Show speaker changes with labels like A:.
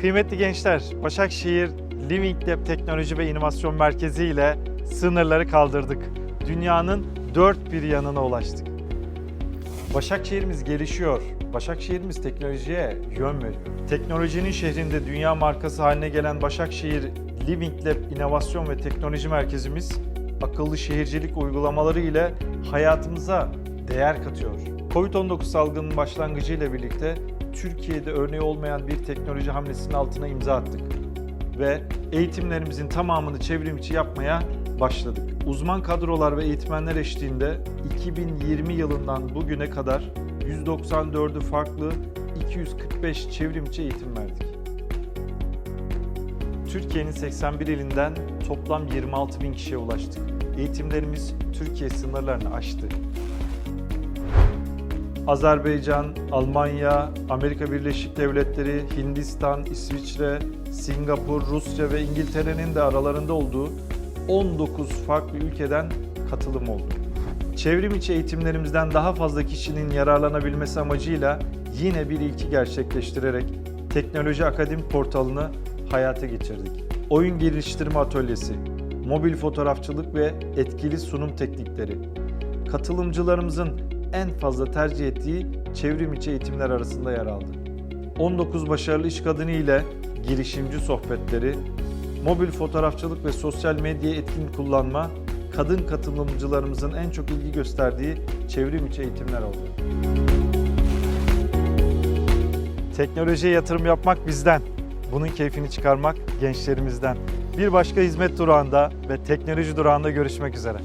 A: Kıymetli gençler, Başakşehir Living Lab Teknoloji ve İnovasyon Merkezi ile sınırları kaldırdık. Dünyanın dört bir yanına ulaştık. Başakşehir'imiz gelişiyor. Başakşehir'imiz teknolojiye yön veriyor. Teknolojinin şehrinde dünya markası haline gelen Başakşehir Living Lab İnovasyon ve Teknoloji Merkezimiz akıllı şehircilik uygulamaları ile hayatımıza değer katıyor. Covid-19 salgının başlangıcı ile birlikte Türkiye'de örneği olmayan bir teknoloji hamlesinin altına imza attık ve eğitimlerimizin tamamını çevrim içi yapmaya başladık. Uzman kadrolar ve eğitmenler eşliğinde 2020 yılından bugüne kadar 194'ü farklı 245 çevrim içi eğitim verdik. Türkiye'nin 81 ilinden toplam 26 bin kişiye ulaştık. Eğitimlerimiz Türkiye sınırlarını aştı. Azerbaycan, Almanya, Amerika Birleşik Devletleri, Hindistan, İsviçre, Singapur, Rusya ve İngiltere'nin de aralarında olduğu 19 farklı ülkeden katılım oldu. Çevrim içi eğitimlerimizden daha fazla kişinin yararlanabilmesi amacıyla yine bir ilki gerçekleştirerek Teknoloji Akademi portalını hayata geçirdik. Oyun geliştirme atölyesi, mobil fotoğrafçılık ve etkili sunum teknikleri, katılımcılarımızın en fazla tercih ettiği çevrim içi eğitimler arasında yer aldı. 19 başarılı iş kadını ile girişimci sohbetleri, mobil fotoğrafçılık ve sosyal medya etkin kullanma, kadın katılımcılarımızın en çok ilgi gösterdiği çevrim içi eğitimler oldu. Teknolojiye yatırım yapmak bizden. Bunun keyfini çıkarmak gençlerimizden. Bir başka hizmet durağında ve teknoloji durağında görüşmek üzere.